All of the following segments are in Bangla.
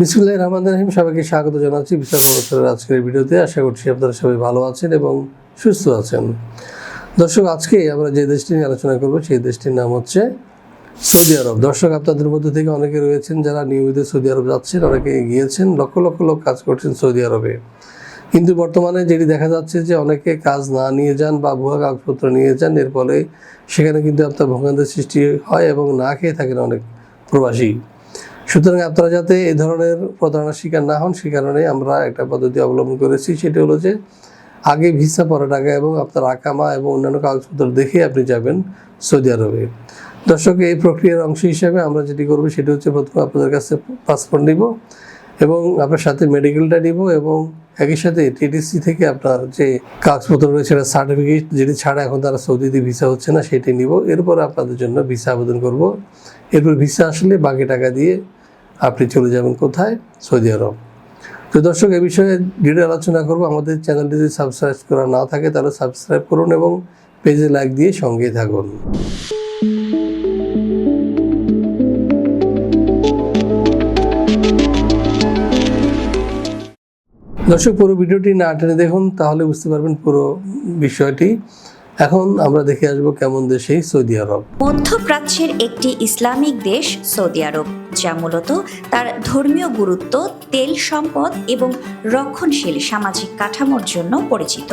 বিসমুল্লাহ রহমান রহিম, সবাইকে স্বাগত জানাচ্ছি বিচার প্রচারের আজকের ভিডিওতে। আশা করছি আপনারা সবাই ভালো আছেন এবং সুস্থ আছেন। দর্শক, আজকে আমরা যে দেশটি নিয়ে আলোচনা করব, সেই দেশটির নাম হচ্ছে সৌদি আরব। দর্শক, আপনাদের মধ্যে থেকে অনেকে রয়েছেন যারা নিয়মিত সৌদি আরব যাচ্ছেন, অনেকে গিয়েছেন, লক্ষ লক্ষ লোক কাজ করছেন সৌদি আরবে। কিন্তু বর্তমানে যেটি দেখা যাচ্ছে যে অনেকে কাজ না নিয়ে যান বা ভুয়া কাগজপত্র নিয়ে যান, এর ফলে সেখানে কিন্তু আপনার ভোগান্তির সৃষ্টি হয় এবং না খেয়ে থাকেন অনেক প্রবাসী। সুতরাং আপনারা যাতে এই ধরনের প্রতারণার শিকার না হন, সে কারণে আমরা একটা পদ্ধতি অবলম্বন করেছি। সেটি হলো যে, আগে ভিসা পরে টাকা এবং আপনার আকামা এবং অন্যান্য কাগজপত্র দেখে আপনি যাবেন সৌদি আরবে। দর্শক, এই প্রক্রিয়ার অংশ হিসাবে আমরা যেটি করব, সেটি হচ্ছে প্রথমে আপনাদের কাছে পাসপোর্ট নিব এবং আপনার সাথে মেডিকেলটা নিব এবং একই সাথে টিটিসি থেকে আপনার যে কাগজপত্র রয়েছে, সেটা সার্টিফিকেট যেটি ছাড়া এখন তারা সৌদিতে ভিসা হচ্ছে না, সেটি নিব। এরপর আপনাদের জন্য ভিসা আবেদন করব। এরপর ভিসা আসলে বাকি টাকা দিয়ে আপনি চলে যাবেন কোথায়? Saudi Arab. তো দর্শক, এ বিষয়ে ডিটেল আলোচনা করব। আমাদের চ্যানেলটি যদি সাবস্ক্রাইব করা না থাকে, তাহলে সাবস্ক্রাইব করুন এবং পেজে লাইক দিয়ে সঙ্গেই থাকুন। দর্শক, পুরো ভিডিওটি না টেনে দেখুন, তাহলে বুঝতে পারবেন পুরো বিষয়টি। এখন আমরা দেখে আসব কেমন দেশেই সৌদি আরব। মধ্যপ্রাচ্যের একটি ইসলামিক দেশ সৌদি আরব। যা মূলত তার ধর্মীয় গুরুত্ব, তেল সম্পদ এবং রক্ষণশীল সামাজিক কাঠামোর জন্য পরিচিত।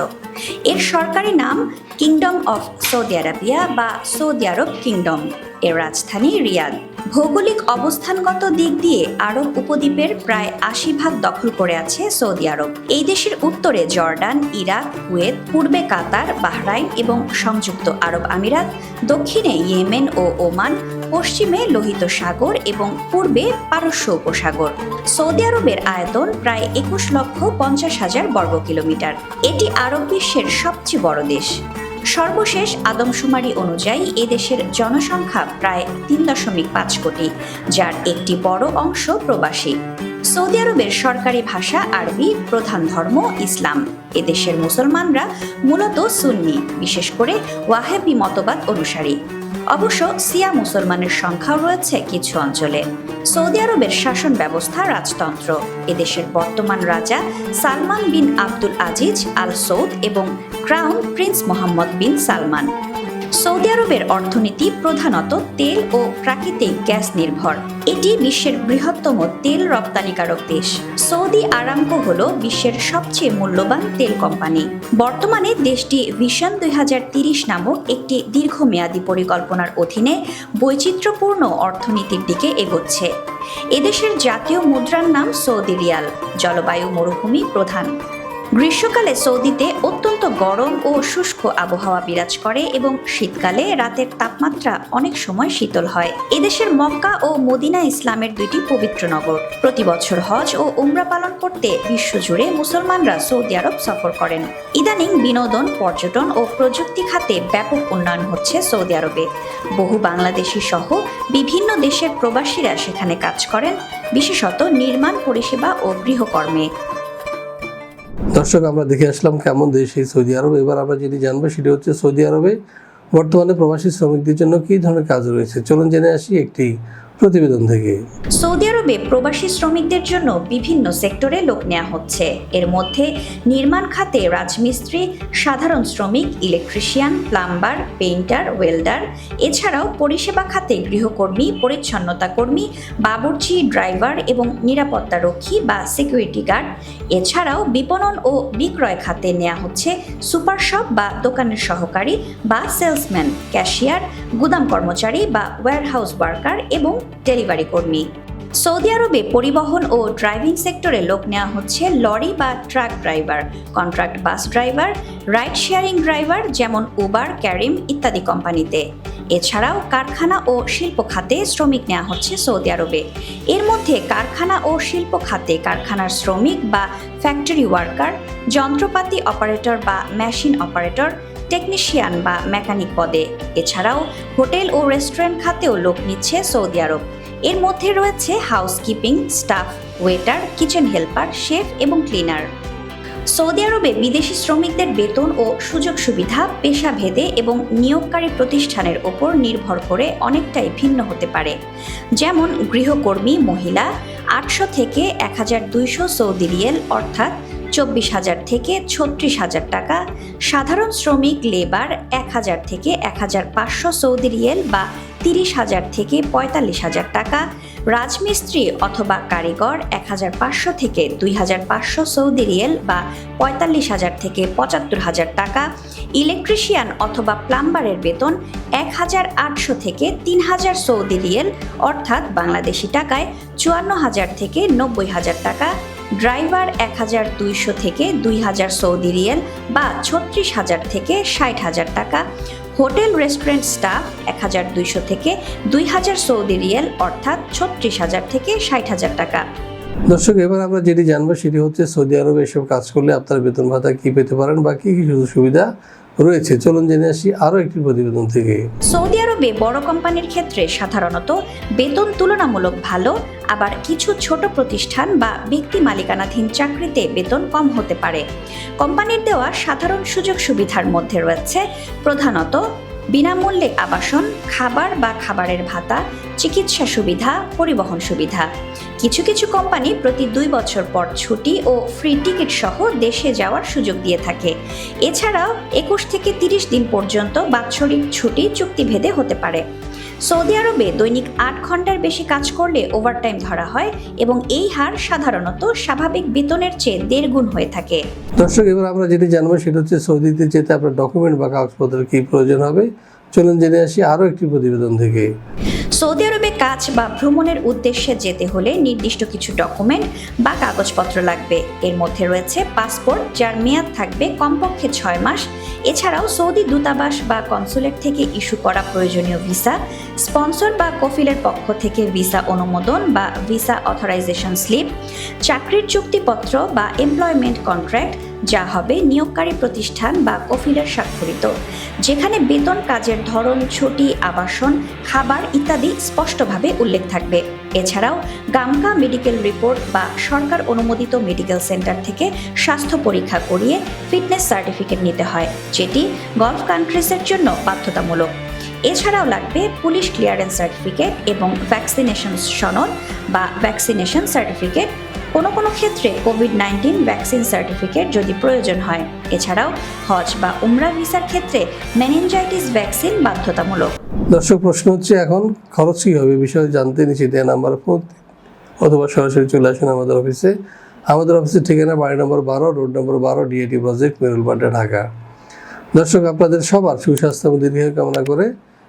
এর সরকারি নাম কিংডম অফ সৌদি আরাবিয়া বা সৌদি আরব কিংডম এর রাজধানী রিয়াদ। ভৌগোলিক অবস্থানগত দিক দিয়ে আরব উপদ্বীপের প্রায় আশি ভাগ দখল করে আছে সৌদি আরব। এই দেশের উত্তরে জর্ডান, ইরাক, কুয়েত, পূর্বে কাতার, বাহরাইন এবং সংযুক্ত আরব আমিরাত, দক্ষিণে ইয়েমেন ও ওমান পশ্চিমে লোহিত সাগর এবং পূর্বে পারস্য উপসাগর। সৌদি আরবের আয়তন প্রায় একুশ লক্ষ পঞ্চাশ হাজার বর্গ কিলোমিটার। এটি আরব বিশ্বের সবচেয়ে বড় দেশ। সর্বশেষ আদমশুমারি অনুযায়ী এদেশের জনসংখ্যা প্রায় তিন দশমিক পাঁচ কোটি, যার একটি বড় অংশ প্রবাসী। সৌদি আরবের সরকারি ভাষা আরবি, প্রধান ধর্ম ইসলাম। এদেশের মুসলমানরা মূলত সুন্নি, বিশেষ করে ওয়াহেবি মতবাদ অনুসারী। অবশ্য সিয়া মুসলমানের সংখ্যাও রয়েছে কিছু অঞ্চলে। সৌদি আরবের শাসন ব্যবস্থা রাজতন্ত্র। এদেশের বর্তমান রাজা সালমান বিন আব্দুল আজিজ আল সৌদ এবং crown prince Mohammed bin Salman. Saudi আরবের অর্থনীতি প্রধানত তেল ও প্রাকৃতিক গ্যাস নির্ভর। এটি বিশ্বের বৃহত্তম তেল রপ্তানিকারক দেশ। সৌদি আরামকো হল বিশ্বের সবচেয়ে মূল্যবান তেল কোম্পানি। বর্তমানে দেশটি ভিশন দুই নামক একটি দীর্ঘমেয়াদী পরিকল্পনার অধীনে বৈচিত্র্যপূর্ণ অর্থনীতির দিকে এগোচ্ছে। এদেশের জাতীয় মুদ্রার নাম সৌদি রিয়াল, জলবায়ু মরুভূমি প্রধান। গ্রীষ্মকালে সৌদিতে অত্যন্ত গরম ও শুষ্ক আবহাওয়া বিরাজ করে এবং শীতকালে রাতের তাপমাত্রা অনেক সময় শীতল হয়। এদেশের মক্কা ও মদিনা ইসলামের দুইটি পবিত্র নগর। প্রতি বছর হজ ও উমরা পালন করতে বিশ্বজুড়ে মুসলমানরা সৌদি আরব সফর করেন। ইদানিং বিনোদন, পর্যটন ও প্রযুক্তি খাতে ব্যাপক উন্নয়ন হচ্ছে সৌদি আরবে। বহু বাংলাদেশি সহ বিভিন্ন দেশের প্রবাসীরা সেখানে কাজ করেন, বিশেষত নির্মাণ, পরিষেবা ও গৃহকর্মে। দর্শক, আমরা দেখে আসলাম কেমন দেশ এই সৌদি আরব। এবার আমরা যেটি জানব সেটি হচ্ছে সৌদি আরবে বর্তমানে প্রবাসী শ্রমিকদের জন্য কি ধরনের কাজ রয়েছে। চলুন জেনে আসি একটি প্রতিবেদন থেকে। সৌদি আরবে প্রবাসী শ্রমিকদের জন্য বিভিন্ন সেক্টরে লোক নেওয়া হচ্ছে। এর মধ্যে নির্মাণ খাতে রাজমিস্ত্রি, সাধারণ শ্রমিক, ইলেকট্রিশিয়ান, প্লাম্বার, পেইন্টার, ওয়েল্ডার, এছাড়াও পরিষেবা খাতে গৃহকর্মী, পরিচ্ছন্নতা কর্মী, বাবুর্চি, ড্রাইভার এবং নিরাপত্তা রক্ষী বা সিকিউরিটি গার্ড। এছাড়াও বিপণন ও বিক্রয় খাতে নেওয়া হচ্ছে সুপার শপ বা দোকানের সহকারী বা সেলসম্যান, ক্যাশিয়ার, গুদাম কর্মচারী বা ওয়্যারহাউস ওয়ার্কার এবং ডেলিভারি কর্মী। সৌদি আরবে পরিবহন ও ড্রাইভিং সেক্টরে লোক নেওয়া হচ্ছে লরি বা truck driver, contract bus driver, ride sharing driver যেমন উবার, ক্যারিম ইত্যাদি কোম্পানিতে। এছাড়াও কারখানা ও শিল্প খাতে শ্রমিক নেওয়া হচ্ছে সৌদি আরবে। এর মধ্যে কারখানা ও শিল্প খাতে কারখানার শ্রমিক বা ফ্যাক্টরি ওয়ার্কার যন্ত্রপাতি অপারেটর বা মেশিন অপারেটর টেকনিশিয়ান বা মেকানিক পদে। এছাড়াও হোটেল ও রেস্টুরেন্ট খাতেও লোক নিচ্ছে সৌদি আরব। এর মধ্যে রয়েছে housekeeping, staff, waiter, kitchen helper, chef এবং ক্লিনার। সৌদি আরবে বিদেশি শ্রমিকদের বেতন ও সুযোগ সুবিধা, পেশাভেদে এবং নিয়োগকারী প্রতিষ্ঠানের ওপর নির্ভর করে অনেকটাই ভিন্ন হতে পারে। যেমন গৃহকর্মী, মহিলা, আটশো থেকে এক হাজার দুইশো সৌদি রিয়েল, অর্থাৎ চব্বিশ হাজার থেকে ছত্রিশ হাজার টাকা, সাধারণ শ্রমিক, লেবার এক হাজার থেকে এক হাজার পাঁচশো সৌদি রিয়েল বা তিরিশ হাজার থেকে পঁয়তাল্লিশ হাজার টাকা, রাজমিস্ত্রি অথবা কারিগর এক হাজার পাঁচশো থেকে দুই হাজার পাঁচশো সৌদি রিয়েল বা পঁয়তাল্লিশ হাজার থেকে পঁচাত্তর হাজার টাকা, ইলেকট্রিশিয়ান অথবা প্লাম্বারের বেতন এক হাজার আটশো থেকে তিন হাজার সৌদি রিয়েল অর্থাৎ বাংলাদেশি টাকায় চুয়ান্ন হাজার থেকে নব্বই হাজার টাকা ড্রাইভার এক হাজার দুইশো থেকে দুই হাজার সৌদি রিয়েল বা ছত্রিশ হাজার থেকে ষাট হাজার টাকা। হোটেল রেস্টুরেন্ট স্টাফ এক হাজার দুইশো থেকে দুই হাজার সৌদি রিয়েল অর্থাৎ ছত্রিশ হাজার থেকে ষাট হাজার টাকা। দর্শক, এবার আমরা যেটি জানব সেটি হচ্ছে সৌদি আরবে এসব কাজ করলে আপনার বেতন ভাতা কি পেতে পারেন বা কি কি সুযোগ সুবিধা রয়েছে? চলুন জেনে আসি আরও একটি প্রতিবেদন থেকে। সৌদি আরবে বড় কোম্পানির ক্ষেত্রে সাধারণত বেতন তুলনামূলক ভালো, আবার কিছু ছোট প্রতিষ্ঠান বা ব্যক্তি মালিকানাধীন চাকরিতে বেতন কম হতে পারে। কোম্পানির দেওয়া সাধারণ সুযোগ সুবিধার মধ্যে রয়েছে প্রধানত বিনামূল্যে আবাসন, খাবার বা খাবারের ভাতা, চিকিৎসা সুবিধা, পরিবহন সুবিধা। কিছু কিছু কোম্পানি প্রতি দুই বছর পর ছুটি ও ফ্রি টিকিট সহ দেশে যাওয়ার সুযোগ দিয়ে থাকে। এছাড়াও একুশ থেকে তিরিশ দিন পর্যন্ত বাৎসরিক ছুটি চুক্তিভেদে হতে পারে। সৌদি আরবে দৈনিক আট ঘণ্টার বেশি কাজ করলে ওভারটাইম ধরা হয় এবং এই হার সাধারণত স্বাভাবিক বেতনের চেয়ে দেড় গুণ হয়ে থাকে। দর্শক, এবার আমরা যেটি জানব সেটা হচ্ছে সৌদিতে যেতে আপনার ডকুমেন্ট বা কাগজপত্রের কি প্রয়োজন হবে? চলুন জেনে আসি আরও একটি প্রতিবেদন থেকে। সৌদি আরবে কাজ বা ভ্রমণের উদ্দেশ্যে যেতে হলে নির্দিষ্ট কিছু ডকুমেন্ট বা কাগজপত্র লাগবে। এর মধ্যে রয়েছে পাসপোর্ট, যার মেয়াদ থাকবে কমপক্ষে ছয় মাস। এছাড়াও সৌদি দূতাবাস বা কনসুলেট থেকে ইস্যু করা প্রয়োজনীয় ভিসা, স্পন্সর বা কফিলের পক্ষ থেকে ভিসা অনুমোদন বা ভিসা অথরাইজেশন স্লিপ, চাকরির চুক্তিপত্র বা এমপ্লয়মেন্ট কন্ট্রাক্ট যা হবে নিয়োগকারী প্রতিষ্ঠান বা কফিলের স্বাক্ষরিত, যেখানে বেতন, কাজের ধরন, ছুটি, আবাসন, খাবার ইত্যাদি স্পষ্টভাবে উল্লেখ থাকবে। এছাড়াও গামকা মেডিকেল রিপোর্ট বা সরকার অনুমোদিত মেডিকেল সেন্টার থেকে স্বাস্থ্য পরীক্ষা করিয়ে ফিটনেস সার্টিফিকেট নিতে হয়, যেটি গলফ কান্ট্রিজের জন্য বাধ্যতামূলক। এছাড়াও লাগবে পুলিশ ক্লিয়ারেন্স সার্টিফিকেট এবং ভ্যাকসিনেশন সনদ বা ভ্যাকসিনেশন সার্টিফিকেট কোনো কোনো ক্ষেত্রে কোভিড নাইন্টিন ভ্যাকসিন সার্টিফিকেট যদি প্রয়োজন হয়। এছাড়াও হজ বা উমরা ভিসার ক্ষেত্রে মেনিনজাইটিস ভ্যাকসিন বাধ্যতামূলক। দর্শক, প্রশ্ন হচ্ছে এখন খরচ কী হবে? বিষয়ে জানতে নিচে দেওয়া নাম্বার ফোন অথবা সরাসরি চলে আসুন আমাদের অফিসে। আমাদের অফিসের ঠিকানা বাড়ি নম্বর বারো, রোড নম্বর বারো ডিএটি প্রজেক্ট মেরুলবাড্ডা ঢাকা। দর্শক, আপনাদের সবার সুস্বাস্থ্য এবং দীর্ঘ কামনা করে